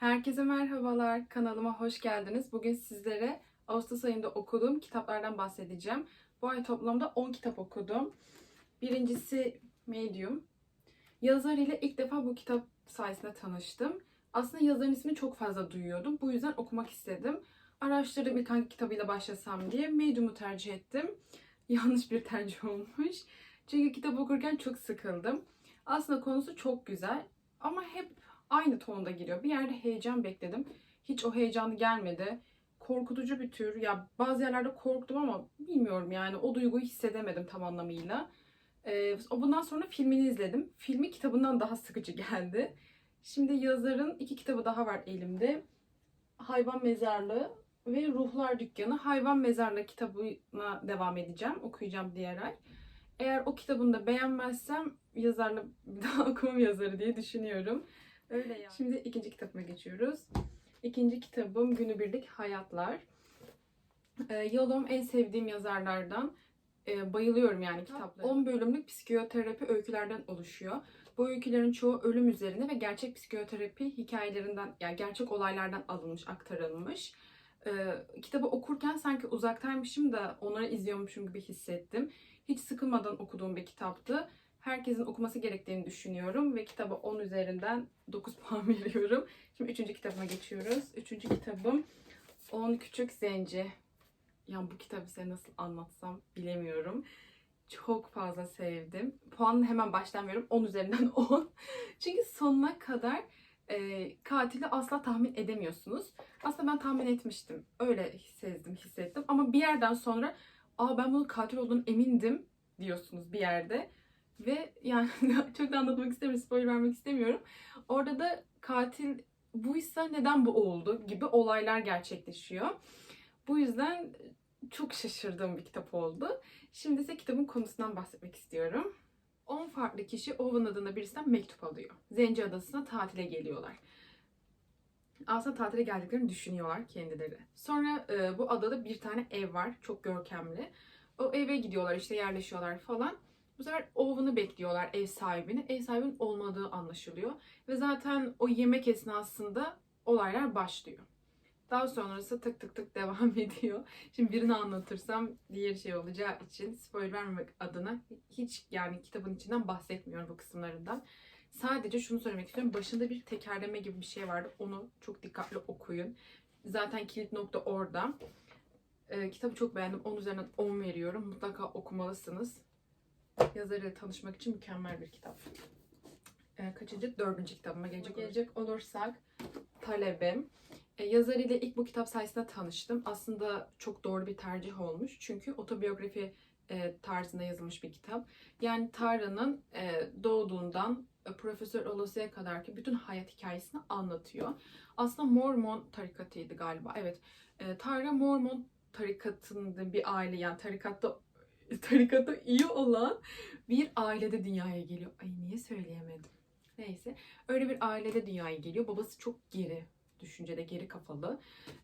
Herkese merhabalar. Kanalıma hoş geldiniz. Bugün sizlere Ağustos ayında okuduğum kitaplardan bahsedeceğim. Bu ay toplamda 10 kitap okudum. Birincisi Medium. Yazar ile ilk defa bu kitap sayesinde tanıştım. Aslında yazarın ismini çok fazla duyuyordum. Bu yüzden okumak istedim. Araştırdım ilk hangi kitabıyla başlasam diye. Medium'u tercih ettim. Yanlış bir tercih olmuş. Çünkü kitap okurken çok sıkıldım. Aslında konusu çok güzel. Ama hep aynı tonda giriyor. Bir yerde heyecan bekledim. Hiç o heyecanı gelmedi. Korkutucu bir tür. Ya bazı yerlerde korktum ama bilmiyorum yani o duyguyu hissedemedim tam anlamıyla. Ee, bundan sonra filmini izledim. Filmi kitabından daha sıkıcı geldi. Şimdi yazarın iki kitabı daha var elimde. Hayvan Mezarlığı ve Ruhlar Dükkanı. Hayvan Mezarlığı kitabına devam edeceğim. Okuyacağım diğer ay. Eğer o kitabını da beğenmezsem yazarla bir daha okumam yazarı diye düşünüyorum. Öyle yani. Şimdi ikinci kitabıma geçiyoruz. İkinci kitabım Günübirlik Hayatlar. Ee, Yolum en sevdiğim yazarlardan. Ee, bayılıyorum yani kitaplara. 10 bölümlük psikoterapi öykülerden oluşuyor. Bu öykülerin çoğu ölüm üzerine ve gerçek psikoterapi hikayelerinden, yani gerçek olaylardan alınmış, aktarılmış. Ee, kitabı okurken sanki uzaktaymışım da onları izliyormuşum gibi hissettim. Hiç sıkılmadan okuduğum bir kitaptı herkesin okuması gerektiğini düşünüyorum ve kitaba 10 üzerinden 9 puan veriyorum. Şimdi üçüncü kitabıma geçiyoruz. Üçüncü kitabım 10 Küçük Zenci. Yani bu kitabı size nasıl anlatsam bilemiyorum. Çok fazla sevdim. Puanını hemen baştan veriyorum. 10 üzerinden 10. Çünkü sonuna kadar e, katili asla tahmin edemiyorsunuz. Aslında ben tahmin etmiştim. Öyle sezdim, hissettim. Ama bir yerden sonra Aa ben bunun katil olduğunu emindim diyorsunuz bir yerde. Ve yani çok da anlatmak istemiyorum, spoiler vermek istemiyorum. Orada da katil buysa neden bu oldu gibi olaylar gerçekleşiyor. Bu yüzden çok şaşırdığım bir kitap oldu. Şimdi ise kitabın konusundan bahsetmek istiyorum. 10 farklı kişi Owen adında birisinden mektup alıyor. Zenci Adası'na tatile geliyorlar. Aslında tatile geldiklerini düşünüyorlar kendileri. Sonra e, bu adada bir tane ev var. Çok görkemli. O eve gidiyorlar işte yerleşiyorlar falan. Bu sefer Owen'ı bekliyorlar ev sahibini. Ev sahibinin olmadığı anlaşılıyor. Ve zaten o yemek esnasında olaylar başlıyor. Daha sonrası tık tık tık devam ediyor. Şimdi birini anlatırsam diğer şey olacağı için spoiler vermemek adına hiç yani kitabın içinden bahsetmiyorum bu kısımlarından. Sadece şunu söylemek istiyorum. Başında bir tekerleme gibi bir şey vardı. Onu çok dikkatli okuyun. Zaten kilit nokta orada. Ee, kitabı çok beğendim. 10 üzerinden 10 veriyorum. Mutlaka okumalısınız yazarıyla tanışmak için mükemmel bir kitap. E, kaçıncı? Dördüncü kitabıma gelecek, gelecek olursak Talebim. E, yazarıyla ilk bu kitap sayesinde tanıştım. Aslında çok doğru bir tercih olmuş. Çünkü otobiyografi e, tarzında yazılmış bir kitap. Yani Tara'nın e, doğduğundan e, profesör olasıya kadar ki bütün hayat hikayesini anlatıyor. Aslında Mormon tarikatıydı galiba. Evet. E, Tara Mormon tarikatında bir aile yani tarikatta tarikata iyi olan bir ailede dünyaya geliyor. Ay niye söyleyemedim. Neyse. Öyle bir ailede dünyaya geliyor. Babası çok geri düşüncede geri kafalı.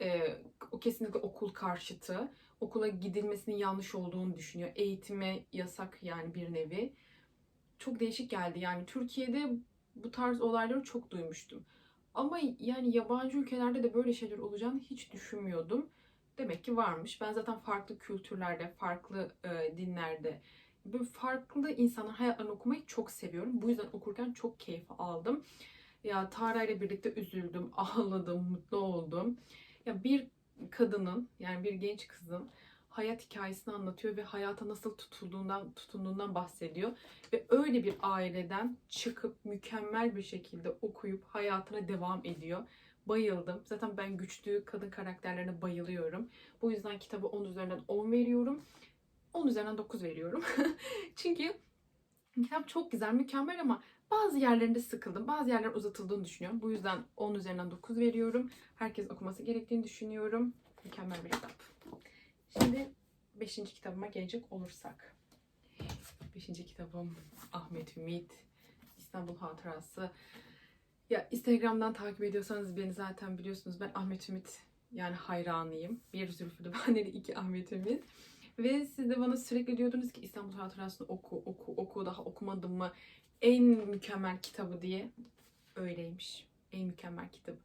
Ee, o kesinlikle okul karşıtı. Okula gidilmesinin yanlış olduğunu düşünüyor. Eğitime yasak yani bir nevi. Çok değişik geldi. Yani Türkiye'de bu tarz olayları çok duymuştum. Ama yani yabancı ülkelerde de böyle şeyler olacağını hiç düşünmüyordum demek ki varmış. Ben zaten farklı kültürlerde, farklı e, dinlerde, böyle farklı insanların hayatlarını okumayı çok seviyorum. Bu yüzden okurken çok keyif aldım. Ya Tara ile birlikte üzüldüm, ağladım, mutlu oldum. Ya bir kadının, yani bir genç kızın hayat hikayesini anlatıyor ve hayata nasıl tutulduğundan, tutunduğundan bahsediyor. Ve öyle bir aileden çıkıp mükemmel bir şekilde okuyup hayatına devam ediyor bayıldım. Zaten ben güçlü kadın karakterlerine bayılıyorum. Bu yüzden kitabı 10 üzerinden 10 veriyorum. 10 üzerinden 9 veriyorum. Çünkü kitap çok güzel, mükemmel ama bazı yerlerinde sıkıldım. Bazı yerler uzatıldığını düşünüyorum. Bu yüzden 10 üzerinden 9 veriyorum. Herkes okuması gerektiğini düşünüyorum. Mükemmel bir kitap. Şimdi 5. kitabıma gelecek olursak. 5. kitabım Ahmet Ümit. İstanbul Hatırası. Ya Instagram'dan takip ediyorsanız beni zaten biliyorsunuz. Ben Ahmet Ümit yani hayranıyım. Bir Zülfü Livaneli, iki Ahmet Ümit. Ve siz de bana sürekli diyordunuz ki İstanbul Hatırası'nı oku, oku, oku. Daha okumadım mı? En mükemmel kitabı diye. Öyleymiş. En mükemmel kitap.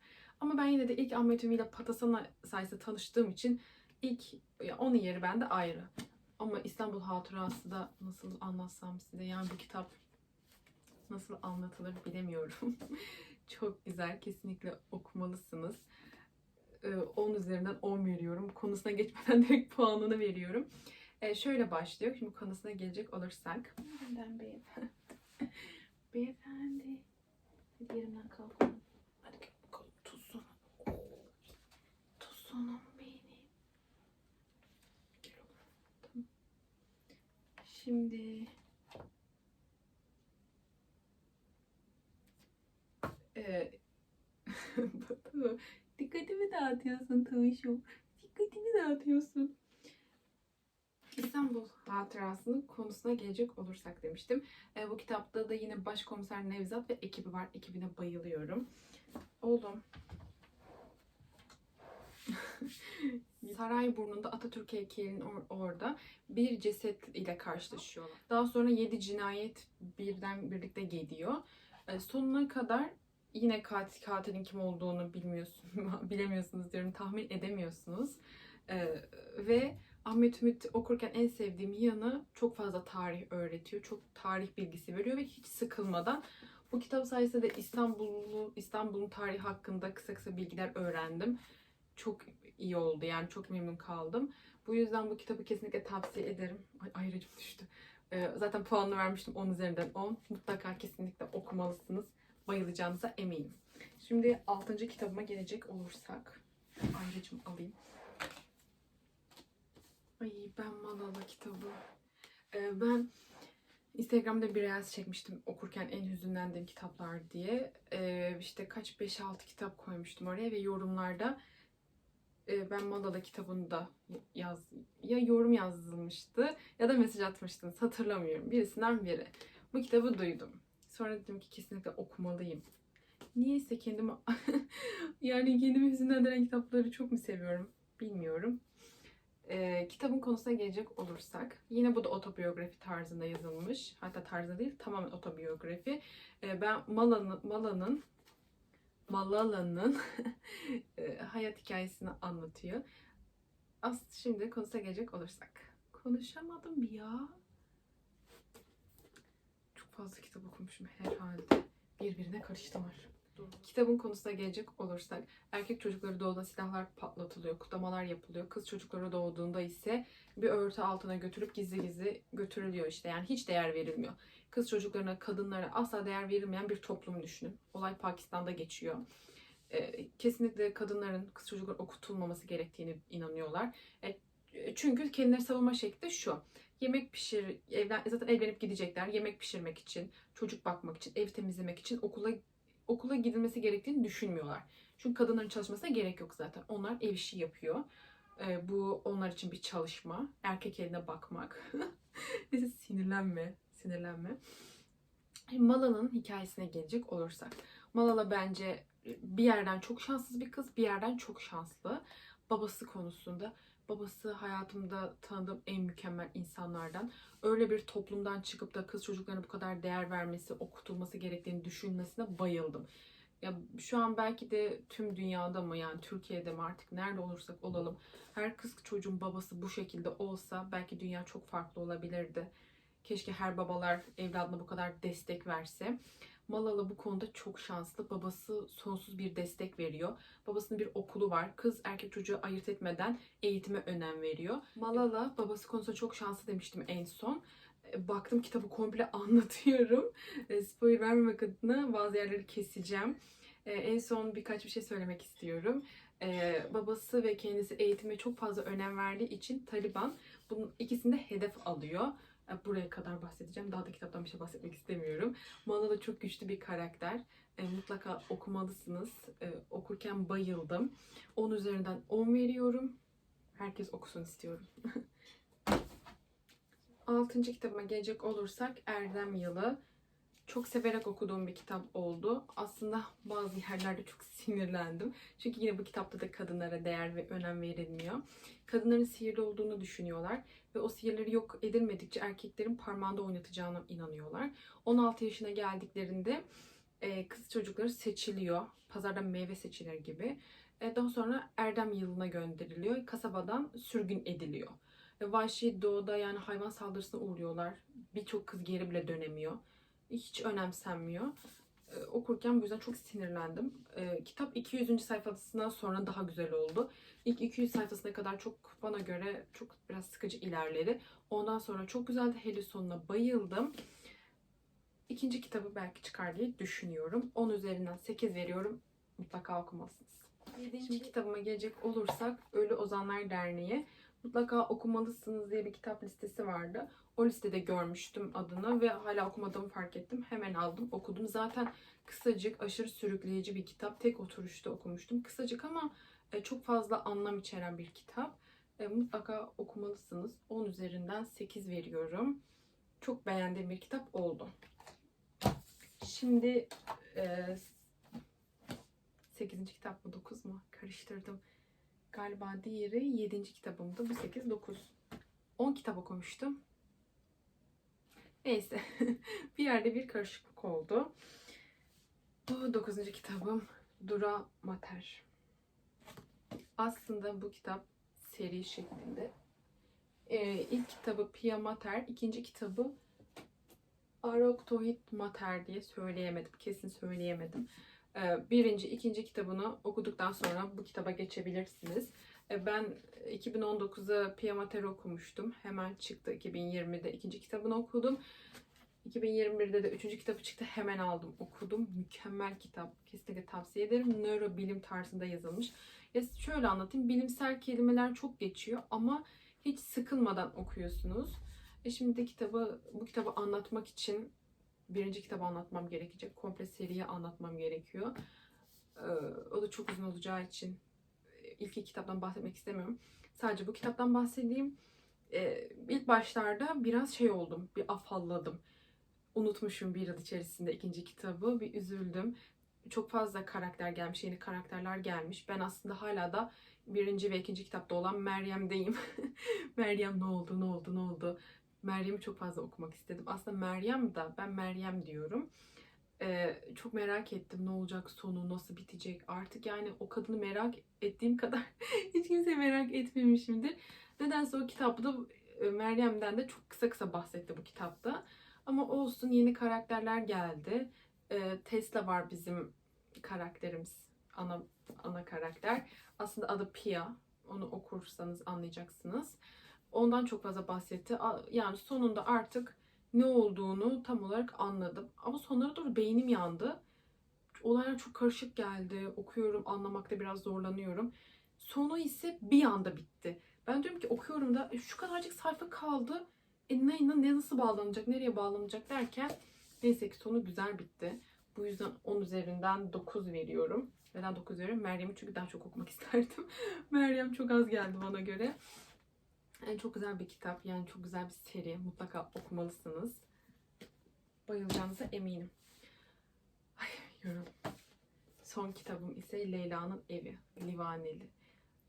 Ama ben yine de ilk Ahmet Ümit ile Patasana sayesinde tanıştığım için ilk ya onun yeri bende ayrı. Ama İstanbul Hatırası da nasıl anlatsam size yani bu kitap nasıl anlatılır bilemiyorum. Çok güzel. Kesinlikle okumalısınız. Ee, 10 üzerinden 10 veriyorum. Konusuna geçmeden direkt puanını veriyorum. Ee, şöyle başlıyor. Şimdi konusuna gelecek olursak. Nereden beyefendi? beyefendi. Hadi yerimden kalkalım. Hadi. Gel oğlum. Tamam. Şimdi Batu, dikkatimi dağıtıyorsun Tuşum. Dikkatimi dağıtıyorsun. İstanbul Hatırası'nın konusuna gelecek olursak demiştim. Ee, bu kitapta da yine başkomiser Nevzat ve ekibi var. Ekibine bayılıyorum. Oğlum. Sarayburnu'nda Atatürk heykelinin or- orada bir ceset ile karşılaşıyorlar. Daha sonra 7 cinayet birden birlikte geliyor. Ee, sonuna kadar yine katil katilin kim olduğunu bilmiyorsun, bilemiyorsunuz diyorum, tahmin edemiyorsunuz. Ee, ve Ahmet Ümit okurken en sevdiğim yanı çok fazla tarih öğretiyor. Çok tarih bilgisi veriyor ve hiç sıkılmadan bu kitap sayesinde de İstanbul'u, İstanbul'un tarihi hakkında kısa kısa bilgiler öğrendim. Çok iyi oldu yani çok memnun kaldım. Bu yüzden bu kitabı kesinlikle tavsiye ederim. Ay ayrıcım düştü. Ee, zaten puanını vermiştim 10 üzerinden 10. Mutlaka kesinlikle okumalısınız bayılacağınıza eminim. Şimdi 6. kitabıma gelecek olursak. Anneciğim alayım. Ay ben Malala kitabı. Ee, ben Instagram'da bir reels çekmiştim okurken en hüzünlendiğim kitaplar diye. Ee, işte kaç 5-6 kitap koymuştum oraya ve yorumlarda e, ben Malala kitabını da yaz ya yorum yazılmıştı ya da mesaj atmıştınız hatırlamıyorum. Birisinden biri. Bu kitabı duydum. Sonra dedim ki kesinlikle okumalıyım. Niyeyse kendimi yani kendimi hüzünlendiren kitapları çok mu seviyorum bilmiyorum. Ee, kitabın konusuna gelecek olursak yine bu da otobiyografi tarzında yazılmış. Hatta tarzı değil tamamen otobiyografi. Ee, ben Mala'nın Mala'nın Malala'nın e, hayat hikayesini anlatıyor. As şimdi konusuna gelecek olursak. Konuşamadım ya fazla kitap okumuşum herhalde. Birbirine karıştılar. Kitabın konusuna gelecek olursak erkek çocukları doğduğunda silahlar patlatılıyor, kutlamalar yapılıyor. Kız çocukları doğduğunda ise bir örtü altına götürüp gizli gizli götürülüyor işte. Yani hiç değer verilmiyor. Kız çocuklarına, kadınlara asla değer verilmeyen bir toplum düşünün. Olay Pakistan'da geçiyor. Ee, kesinlikle kadınların, kız çocukların okutulmaması gerektiğini inanıyorlar. E, çünkü kendileri savunma şekli şu yemek pişir, evlen, zaten evlenip gidecekler. Yemek pişirmek için, çocuk bakmak için, ev temizlemek için okula okula gidilmesi gerektiğini düşünmüyorlar. Çünkü kadınların çalışmasına gerek yok zaten. Onlar ev işi yapıyor. Ee, bu onlar için bir çalışma. Erkek eline bakmak. Neyse sinirlenme, sinirlenme. Mala'nın hikayesine gelecek olursak. Malala bence bir yerden çok şanssız bir kız, bir yerden çok şanslı. Babası konusunda babası hayatımda tanıdığım en mükemmel insanlardan. Öyle bir toplumdan çıkıp da kız çocuklarına bu kadar değer vermesi, okutulması gerektiğini düşünmesine bayıldım. Ya şu an belki de tüm dünyada mı yani Türkiye'de mi artık nerede olursak olalım her kız çocuğun babası bu şekilde olsa belki dünya çok farklı olabilirdi. Keşke her babalar evladına bu kadar destek verse. Malala bu konuda çok şanslı. Babası sonsuz bir destek veriyor. Babasının bir okulu var. Kız erkek çocuğu ayırt etmeden eğitime önem veriyor. Malala babası konusunda çok şanslı demiştim en son. E, Baktım kitabı komple anlatıyorum. E, Spoiler vermemek adına bazı yerleri keseceğim. E, En son birkaç bir şey söylemek istiyorum. Babası ve kendisi eğitime çok fazla önem verdiği için Taliban bunun ikisini de hedef alıyor. E, Buraya kadar bahsedeceğim. Daha da kitaptan bir şey bahsetmek istemiyorum. Malala çok güçlü bir karakter. E, mutlaka okumalısınız. E, okurken bayıldım. 10 üzerinden 10 veriyorum. Herkes okusun istiyorum. Altıncı kitabıma gelecek olursak Erdem Yılı. Çok severek okuduğum bir kitap oldu. Aslında bazı yerlerde çok sinirlendim. Çünkü yine bu kitapta da kadınlara değer ve önem verilmiyor. Kadınların sihirli olduğunu düşünüyorlar ve o sihirleri yok edilmedikçe erkeklerin parmağında oynatacağına inanıyorlar. 16 yaşına geldiklerinde e, kız çocukları seçiliyor. Pazardan meyve seçilir gibi. E, daha sonra Erdem yılına gönderiliyor. Kasabadan sürgün ediliyor. E, vahşi doğada yani hayvan saldırısına uğruyorlar. Birçok kız geri bile dönemiyor. Hiç önemsenmiyor. E, okurken bu yüzden çok sinirlendim. E, kitap 200. sayfasından sonra daha güzel oldu. İlk 200 sayfasına kadar çok bana göre çok biraz sıkıcı ilerledi. Ondan sonra çok güzeldi. Hele sonuna bayıldım. İkinci kitabı belki çıkar diye düşünüyorum. 10 üzerinden 8 veriyorum. Mutlaka okumalısınız. Şimdi kitabıma gelecek olursak Ölü Ozanlar Derneği mutlaka okumalısınız diye bir kitap listesi vardı. O listede görmüştüm adını ve hala okumadığımı fark ettim. Hemen aldım, okudum. Zaten kısacık, aşırı sürükleyici bir kitap. Tek oturuşta okumuştum. Kısacık ama e, çok fazla anlam içeren bir kitap. E, Mutlaka okumalısınız. 10 üzerinden 8 veriyorum. Çok beğendiğim bir kitap oldu. Şimdi e, 8. kitap mı 9 mu? Karıştırdım. Galiba diğeri 7. kitabımdı. Bu 8, 9. 10 kitap okumuştum. Neyse. bir yerde bir karışıklık oldu. Bu 9. kitabım Dura Mater. Aslında bu kitap seri şeklinde. Ee, ilk kitabı Pia Mater, ikinci kitabı Aroktoid Mater diye söyleyemedim. Kesin söyleyemedim. Ee, birinci, ikinci kitabını okuduktan sonra bu kitaba geçebilirsiniz. Ee, ben 2019'da Pia Mater okumuştum. Hemen çıktı 2020'de ikinci kitabını okudum. 2021'de de üçüncü kitabı çıktı. Hemen aldım, okudum. Mükemmel kitap. Kesinlikle tavsiye ederim. Nörobilim tarzında yazılmış. Ya şöyle anlatayım. Bilimsel kelimeler çok geçiyor ama hiç sıkılmadan okuyorsunuz. E şimdi de kitabı, bu kitabı anlatmak için birinci kitabı anlatmam gerekecek. Komple seriyi anlatmam gerekiyor. Ee, o da çok uzun olacağı için ilk iki kitaptan bahsetmek istemiyorum. Sadece bu kitaptan bahsedeyim. Ee, ilk başlarda biraz şey oldum. Bir afalladım. Unutmuşum bir yıl içerisinde ikinci kitabı. Bir üzüldüm. Çok fazla karakter gelmiş. Yeni karakterler gelmiş. Ben aslında hala da birinci ve ikinci kitapta olan Meryem'deyim. Meryem ne oldu, ne oldu, ne oldu? Meryem'i çok fazla okumak istedim. Aslında Meryem de ben Meryem diyorum. Ee, çok merak ettim ne olacak sonu, nasıl bitecek. Artık yani o kadını merak ettiğim kadar hiç kimse merak etmemişimdir. Nedense o kitapta e, Meryem'den de çok kısa kısa bahsetti bu kitapta. Ama olsun yeni karakterler geldi. Ee, Tesla var bizim karakterimiz. Ana, ana karakter. Aslında adı Pia. Onu okursanız anlayacaksınız. Ondan çok fazla bahsetti. Yani sonunda artık ne olduğunu tam olarak anladım. Ama sonlara doğru beynim yandı. Olaylar çok karışık geldi. Okuyorum, anlamakta biraz zorlanıyorum. Sonu ise bir anda bitti. Ben diyorum ki okuyorum da "E, şu kadarcık sayfa kaldı. E ne, ne nasıl bağlanacak, nereye bağlanacak derken neyse ki sonu güzel bitti. Bu yüzden 10 üzerinden 9 veriyorum. Neden 9 veriyorum? Meryem'i çünkü daha çok okumak isterdim. Meryem çok az geldi bana göre. Yani çok güzel bir kitap. Yani çok güzel bir seri. Mutlaka okumalısınız. Bayılacağınıza eminim. Ay yorum. Son kitabım ise Leyla'nın Evi. Livaneli.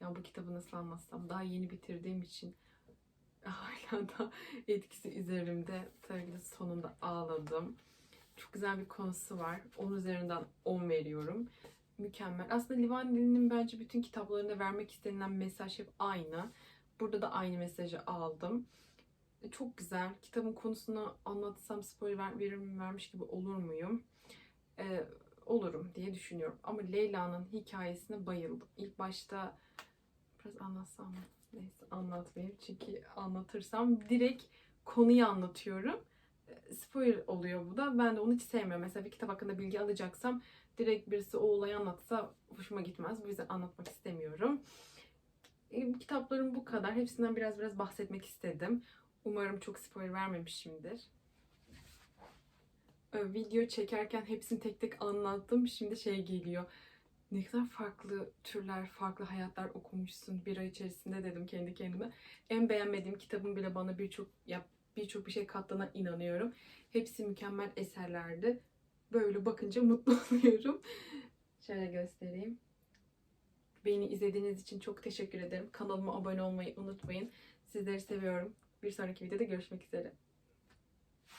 Ya bu kitabı nasıl anlatsam. Daha yeni bitirdiğim için hala da etkisi üzerimde. Tabii ki sonunda ağladım. Çok güzel bir konusu var. 10 üzerinden 10 veriyorum. Mükemmel. Aslında Livaneli'nin bence bütün kitaplarında vermek istenilen mesaj hep aynı. Burada da aynı mesajı aldım. Çok güzel. Kitabın konusunu anlatsam spoiler ver, vermiş gibi olur muyum? Ee, olurum diye düşünüyorum. Ama Leyla'nın hikayesine bayıldım. İlk başta biraz anlatsam mı? Neyse anlatmayayım. Çünkü anlatırsam direkt konuyu anlatıyorum. Ee, Spoiler oluyor bu da. Ben de onu hiç sevmiyorum. Mesela bir kitap hakkında bilgi alacaksam direkt birisi o olayı anlatsa hoşuma gitmez. Bu yüzden anlatmak istemiyorum. E, Kitaplarım bu kadar. Hepsinden biraz biraz bahsetmek istedim. Umarım çok spoiler vermemişimdir. Video çekerken hepsini tek tek anlattım. Şimdi şey geliyor. Ne kadar farklı türler, farklı hayatlar okumuşsun bir ay içerisinde dedim kendi kendime. En beğenmediğim kitabın bile bana birçok birçok bir şey kattığına inanıyorum. Hepsi mükemmel eserlerdi. Böyle bakınca mutlu oluyorum. Şöyle göstereyim. Beni izlediğiniz için çok teşekkür ederim. Kanalıma abone olmayı unutmayın. Sizleri seviyorum. Bir sonraki videoda görüşmek üzere.